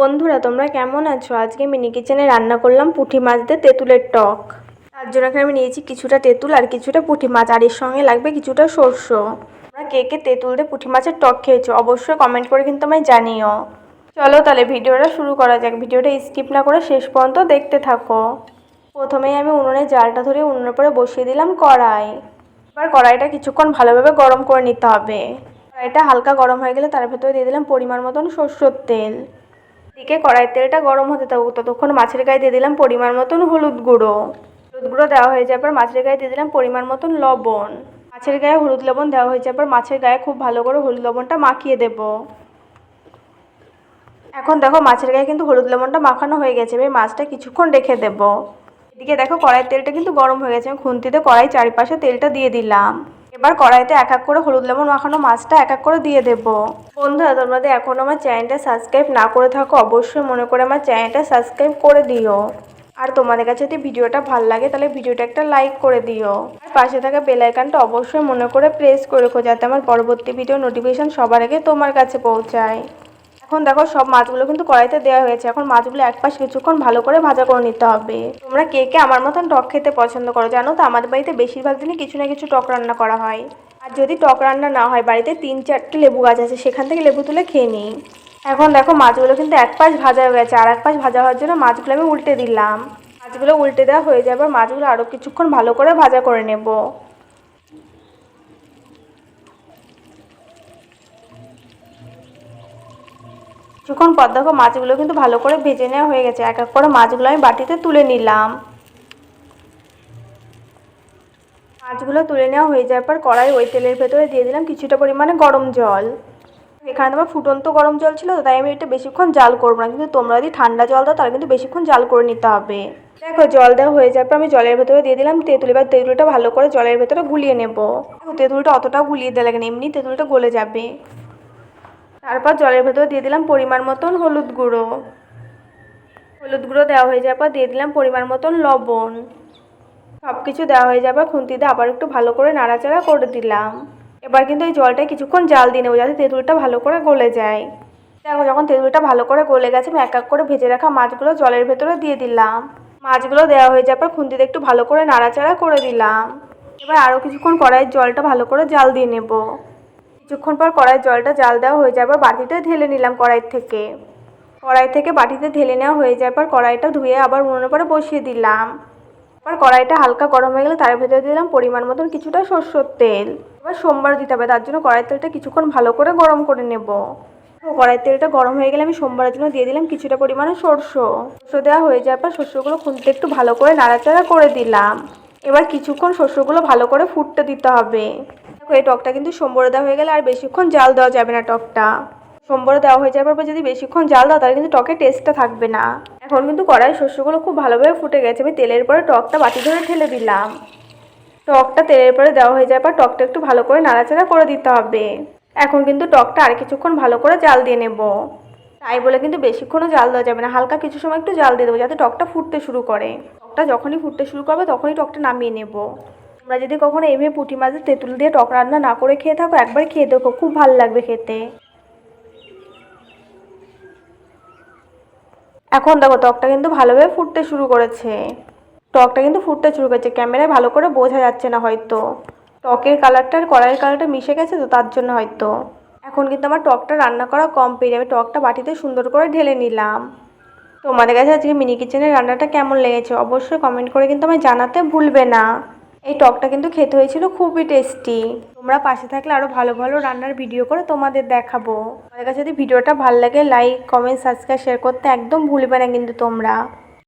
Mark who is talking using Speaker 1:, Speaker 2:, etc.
Speaker 1: বন্ধুরা, তোমরা কেমন আছো? আজকে মিনি কিচেনে রান্না করলাম পুঁটি মাছ দিয়ে তেঁতুলের টক। তার জন্য এখানে আমি নিয়েছি কিছুটা তেঁতুল আর কিছুটা পুঁটি মাছ, আর এর সঙ্গে লাগবে কিছুটা সর্ষ। তোমরা কে কে তেঁতুল দিয়ে পুঁটি মাছের টক খেয়েছো, অবশ্যই কমেন্ট করে কিন্তু আমায় জানিও। চলো তাহলে ভিডিওটা শুরু করা যাক। ভিডিওটা স্কিপ না করে শেষ পর্যন্ত দেখতে থাকো। প্রথমেই আমি উনুনে জালটা ধরে উনুনের পরে বসিয়ে দিলাম কড়াই। এবার কড়াইটা কিছুক্ষণ ভালোভাবে গরম করে নিতে হবে। কড়াইটা হালকা গরম হয়ে গেলে তার ভেতরে দিয়ে দিলাম পরিমাণ মতন সর্ষের তেল। এদিকে কড়াইয়ের তেলটা গরম হতে থাকুক, ততক্ষণ মাছের গায়ে দিয়ে দিলাম পরিমাণ মতন হলুদ গুঁড়ো। হলুদ গুঁড়ো দেওয়া হয়ে যাওয়ার পর মাছের গায়ে দিয়ে দিলাম পরিমাণ মতন লবণ। মাছের গায়ে হলুদ লবণ দেওয়া হয়ে যাওয়ার পর মাছের গায়ে খুব ভালো করে হলুদ লবণটা মাখিয়ে দেবো। এখন দেখো মাছের গায়ে কিন্তু হলুদ লবণটা মাখানো হয়ে গেছে, এবার মাছটা কিছুক্ষণ রেখে দেবো। এদিকে দেখো কড়াইয়ের তেলটা কিন্তু গরম হয়ে গেছে, আমি খুন্তিতে কড়াই চারিপাশে তেলটা দিয়ে দিলাম। এবার কড়াইতে এক এক করে হলুদ, লেমন মাখানো মাছটা এক এক করে দিয়ে দেব। বন্ধুরা, তোমাদের এখন আমার চ্যানেলটা সাবস্ক্রাইব না করে থাকো, অবশ্যই মনে করে আমার চ্যানেলটা সাবস্ক্রাইব করে দিও। আর তোমাদের কাছে যদি ভিডিওটা ভালো লাগে, তাহলে ভিডিওটা একটা লাইক করে দিও। আর পাশে থাকা বেল আইকনটা অবশ্যই মনে করে প্রেস করে রেখো, যাতে আমার পরবর্তী ভিডিও নোটিফিকেশন সবার আগে তোমার কাছে পৌঁছায়। এখন দেখো সব মাছগুলো কিন্তু কড়াইতে দেওয়া হয়েছে। এখন মাছগুলো এক পাশ কিছুক্ষণ ভালো করে ভাজা করে নিতে হবে। তোমরা কে কে আমার মতন টক খেতে পছন্দ করো জানো তো? আমাদের বাড়িতে বেশিরভাগ দিনই কিছু না কিছু টক রান্না করা হয়। আর যদি টক রান্না না হয়, বাড়িতে তিন চারটে লেবু গাছ আছে, সেখান থেকে লেবু তুলে খেয়ে নিই। এখন দেখো মাছগুলো কিন্তু এক পাশ ভাজা হয়ে গেছে, আর এক পাশ ভাজা হওয়ার জন্য মাছগুলো আমি উল্টে দিলাম। মাছগুলো উল্টে দেওয়া হয়ে যাবার মাছগুলো আরও কিছুক্ষণ ভালো করে ভাজা করে নেব। কিছুক্ষণ পর দেখো মাছগুলো কিন্তু ভালো করে ভেজে নেওয়া হয়ে গেছে। এক এক করে মাছগুলো আমি বাটিতে তুলে নিলাম। মাছগুলো তুলে নেওয়া হয়ে যাওয়ার পর কড়াই ওই তেলের ভেতরে দিয়ে দিলাম কিছুটা পরিমাণে গরম জল। এখানে তোমার ফুটন্ত গরম জল ছিল তাই আমি এটা বেশিক্ষণ জাল করব না। কিন্তু তোমরা যদি ঠান্ডা জল দাও, তাহলে কিন্তু বেশিক্ষণ জাল করে নিতে হবে। দেখো, জল দেওয়া হয়ে যাওয়ার পর আমি জলের ভেতরে দিয়ে দিলাম তেঁতুল। এবার তেঁতুলটা ভালো করে জলের ভেতরে গুলিয়ে নেব। তেঁতুলটা অতটাও গুলিয়ে দেওয়া লাগে না, এমনি তেঁতুলটা গলে যাবে। তারপর জলের ভেতর দিয়ে দিলাম পরিমাণ মতন হলুদ গুঁড়ো। হলুদ গুঁড়ো দেওয়া হয়ে যাওয়ার পর দিয়ে দিলাম পরিমাণ মতন লবণ। সব কিছু দেওয়া হয়ে যাবার খুন্তিতে আবার একটু ভালো করে নাড়াচাড়া করে দিলাম। এবার কিন্তু এই জলটা কিছুক্ষণ জাল দিয়ে নেব যাতে তেঁতুলটা ভালো করে গলে যায়। দেখো যখন তেঁতুলটা ভালো করে গলে গেছে, আমি এক এক করে ভেজে রাখা মাছগুলো জলের ভেতরে দিয়ে দিলাম। মাছগুলো দেওয়া হয়ে যাওয়ার পর খুন্তিতে একটু ভালো করে নাড়াচাড়া করে দিলাম। এবার আরও কিছুক্ষণ কড়াইয়ের জলটা ভালো করে জাল দিয়ে নেব। কিছুক্ষণ পর কড়াইয়ের জলটা জাল দেওয়া হয়ে যাবার বাটিতে ঢেলে নিলাম কড়াই থেকে। কড়াই থেকে বাটিতে ঢেলে নেওয়া হয়ে যাওয়ার পর কড়াইটা ধুয়ে আবার উনুনের পরে বসিয়ে দিলাম। এবার কড়াইটা হালকা গরম হয়ে গেলে তার ভেতরে দিলাম পরিমাণ মতন কিছুটা সর্ষের তেল। এবার সোমবার দিতে হবে, তার জন্য কড়াই তেলটা কিছুক্ষণ ভালো করে গরম করে নেব। কড়াই তেলটা গরম হয়ে গেলে আমি সোমবারের জন্য দিয়ে দিলাম কিছুটা পরিমাণে সর্ষ। সর্ষ দেওয়া হয়ে যাওয়ার পর শস্যগুলো খুঁজতে একটু ভালো করে নাড়াচাড়া করে দিলাম। এবার কিছুক্ষণ শস্যগুলো ভালো করে ফুটতে দিতে হবে। দেখো, এই টকটা কিন্তু সোমবারে দেওয়া হয়ে গেলে আর বেশিক্ষণ জাল দেওয়া যাবে না টকটা। সোমবারে দেওয়া হয়ে যাওয়ার পর যদি বেশিক্ষণ জাল দাও, তাহলে কিন্তু টকের টেস্টটা থাকবে না। এখন কিন্তু কড়াই শস্যগুলো খুব ভালোভাবে ফুটে গেছে। আমি তেলের পরে টকটা বাটি ধরে ঠেলে দিলাম। টকটা তেলের পরে দেওয়া হয়ে যাওয়ার পর টকটা একটু ভালো করে নাড়াচাড়া করে দিতে হবে। এখন কিন্তু টকটা আর কিছুক্ষণ ভালো করে জাল দিয়ে নেব। তাই বলে কিন্তু বেশিক্ষণও জাল দেওয়া যাবে না। হালকা কিছু সময় একটু জাল দিয়ে দেবো, যাতে টকটা ফুটতে শুরু করে। টকটা যখনই ফুটতে শুরু করবে, তখনই টকটা নামিয়ে নেব। তোমরা যদি কখনো এভাবে পুঁটি মাছের তেঁতুল দিয়ে টক রান্না না করে খেয়ে থাকো, একবার খেয়ে দেখো, খুব ভালো লাগবে খেতে। এখন দেখো, টকটা কিন্তু ভালোভাবে ফুটতে শুরু করেছে। টকটা কিন্তু ফুটতে শুরু করেছে, ক্যামেরায় ভালো করে বোঝা যাচ্ছে না হয়তো। টকের কালারটা আর কড়াইয়ের কালারটা মিশে গেছে তো তার জন্য হয়তো। এখন কিন্তু আমার টকটা রান্না করা কম কমপ্লিট, আমি টকটা বাটিতে সুন্দর করে ঢেলে নিলাম। তোমাদের কাছে আজকে মিনি কিচেনের রান্নাটা কেমন লেগেছে, অবশ্যই কমেন্ট করে কিন্তু আমায় জানাতে ভুলবে না। এই টকটা কিন্তু খেতে হয়েছিল খুবই টেস্টি। তোমরা পাশে থাকলে আরও ভালো ভালো রান্নার ভিডিও করে তোমাদের দেখাবো। আমাদের কাছে যদি ভিডিওটা ভালো লাগে লাইক কমেন্ট সাবস্ক্রাইব শেয়ার করতে একদম ভুলবে না কিন্তু তোমরা।